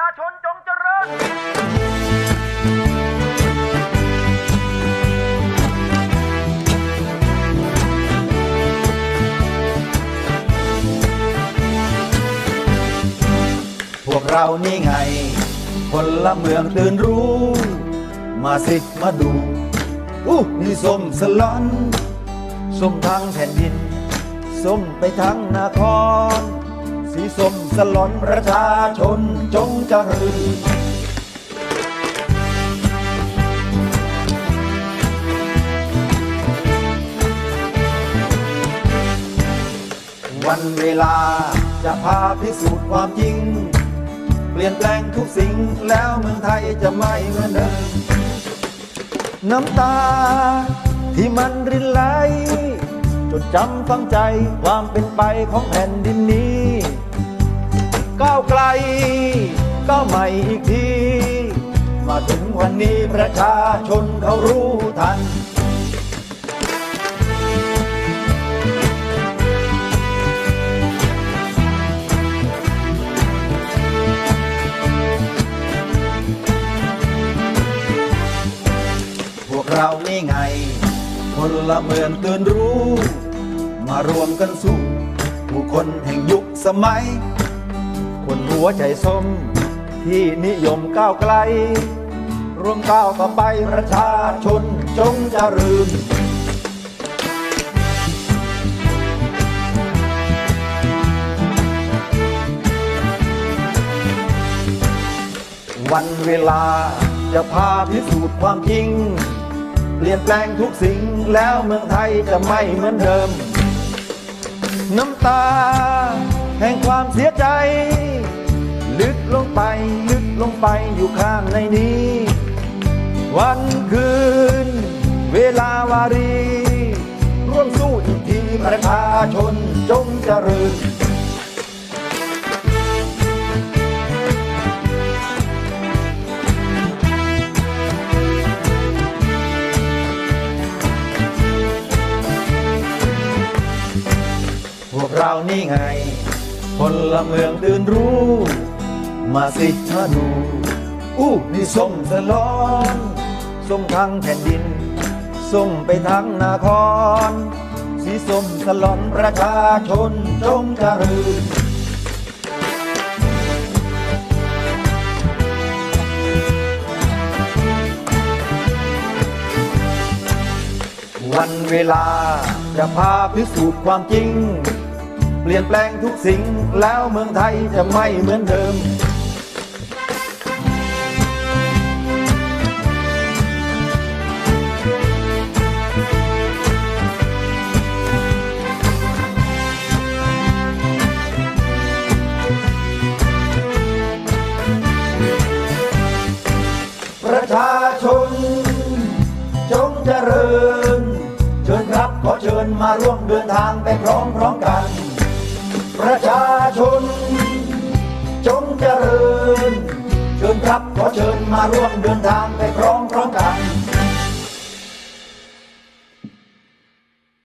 ชาชนจงเจริญ พวกเรานี่ไง คนละเมืองตื่นรู้ มาสิมาดูอู้นี่ส้มสลอน ส้มทั้งแผ่นดิน ส้มไปทั้งนคร ส้มสลอนประชาชนจงเจริญวันเวลาจะพาพิสูจน์ความจริง เปลี่ยนแปลงทุกสิ่งแล้วเมืองไทยจะไม่เหมือนเดิมน้ำตาที่มันรินไหลจดจำฝังใจความเป็นไปของแผ่นดินนี้ ก้าวไกลก้าวใหม่อีกที มาถึงวันนี้ประชาชนเขารู้ทันพวกเรานี่ไงคนละเมืองตื่นรู้ มารวมกันสู้ผู้คนแห่งยุคสมัย คนหัวใจส้ม ที่นิยมก้าวไกล รวมก้าวต่อไปประชาชนจงเจริญวันเวลาจะพาพิสูจน์ความจริง เปลี่ยนแปลงทุกสิ่งแล้วเมืองไทยจะไม่เหมือนเดิม น้ำตา แห่งความเสียใจ ลึกลงไปลึกลงไปอยู่ข้างในนี้ วันคืน เวลาวารี ร่วมสู้อีกทีประชาชนจงเจริญพวกเรานี่ไง คนละเมืองตื่นรู้ มาสิมาดูอู้นี่ส้มสลอนส้มทั้งแผ่นดินส้มไปทั้งนาคร สีส้มสลอนประชาชนจงเจริญวันเวลาจะพาพิสูจน์ความจริง เปลี่ยนแปลงทุกสิ่งแล้วเมืองไทยจะไม่เหมือนเดิม ประชาชน จงเจริญ เชิญครับขอเชิญมาร่วมเดินทางไปพร้อมพร้อมๆกัน ประชาชน จงเจริญ เชิญครับขอเชิญมาร่วมเดินทางไปพร้อมพร้อมกัน